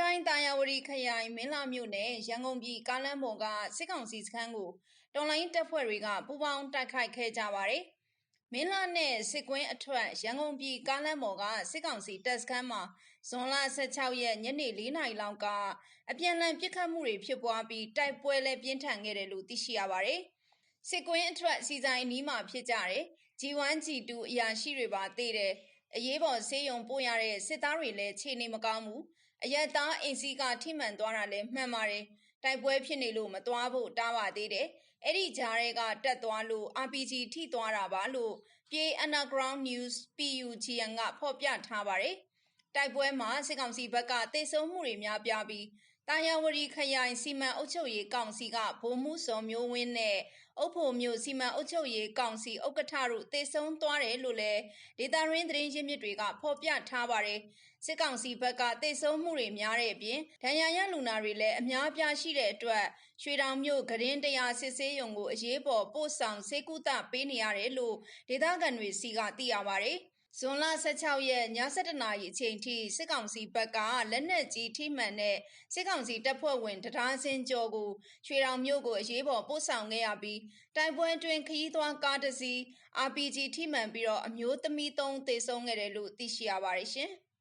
တိုင်းမင်းလာမြို့နယ်ရန်ကုန်ပြည်ကားလမ်းပေါ်ကစစ်ကောင်စီစခန်းကိုတော်လိုင်းတပ်ဖွဲ့တွေကပူးပေါင်းတိုက်ခိုက်ခဲ့ကြပါတယ်။မင်းလာနဲ့စစ်ကွင်းအထွက်ရန်ကုန်ပြည်ကားလမ်းပေါ်ကစစ်ကောင်စီတပ်စခန်းမှာဇွန်လ16ရက်ညနေ4နာရီလောက်ကအပြန်အလှန်ပစ်ခတ်မှုတွေဖြစ်ပွားပြီးတိုက်ပွဲလည်းပြင်းထန်ခဲ့တယ်လို့သိရှိရပါတယ်။စစ်ကွင်းအထွက်စီဆိုင်အနီးမှာဖြစ်ကြတယ်။ G1 G2 အရာရှိတွေပါသိတယ်။ အရေးပေါ်ဆေးရုံပို့ရတဲ့စစ်သားတွေလည်းခြေနေမကောင်းဘူး။အရက်သားအိမ်စီးကထိမှန်သွားတာလည်းမှန်ပါတယ်။တိုက်ပွဲဖြစ်နေလို့မသွားဖို့တားပါသေးတယ်။အဲ့ဒီကြားတွေကတက်သွားလို့ RPG ထိသွားတာပါလို့ပြေ Underground News PUGN ကဖော်ပြထားပါတယ်။တိုက်ပွဲမှာစစ်ကောင်စီဘက်ကတေဆုံးမှုတွေများပြားပြီးတာယာဝတီခရိုင်စီမံအုပ်ချုပ်ရေးကောင်စီကဗိုလ်မှူးစော်မျိုးဝင်းနဲ့ အုပ်ဖို့မျိုးစီမံအုပ်ချုပ်ရေးကောင်စီဥက္ကဋ္ဌတို့တေဆုံးသွားတယ်လို့လည်းဒေတာရင်းသတင်းရင်းမြစ်တွေကဖော်ပြထားပါတယ်။စစ်ကောင်စီဘက်ကတေဆုံးမှုတွေများတဲ့အပြင်ဒဏ်ရာရလူနာတွေလည်းအများပြားရှိတဲ့အတွက်ရွှေတောင်မြို့ဂရင်တရားစစ်ဆေးရုံကိုအရေးပေါ်ပို့ဆောင်စေကူတာပေးနေရတယ်လို့ဒေသခံတွေစီကသိရပါတယ်။ ဇွန်လ16ရက်ည7:00နာရီအချိန်ထိစစ်ကောင်စီဘက်ကလက်နက်ကြီးထိမှန်တဲ့စစ်ကောင်စီတပ်ဖွဲ့ဝင်တရားစင်ကျော်ကိုရွှေတောင်မြို့ကိုအရေးပေါ်ပို့ဆောင်ခဲ့ရပြီးတိုက်ပွဲတွင်ခရီးသွားကားတစ်စီး RPG ထိမှန်ပြီးတော့အမျိုးသမီးသုံးသေဆုံးခဲ့တယ်လို့သိရှိရပါတယ်ရှင်။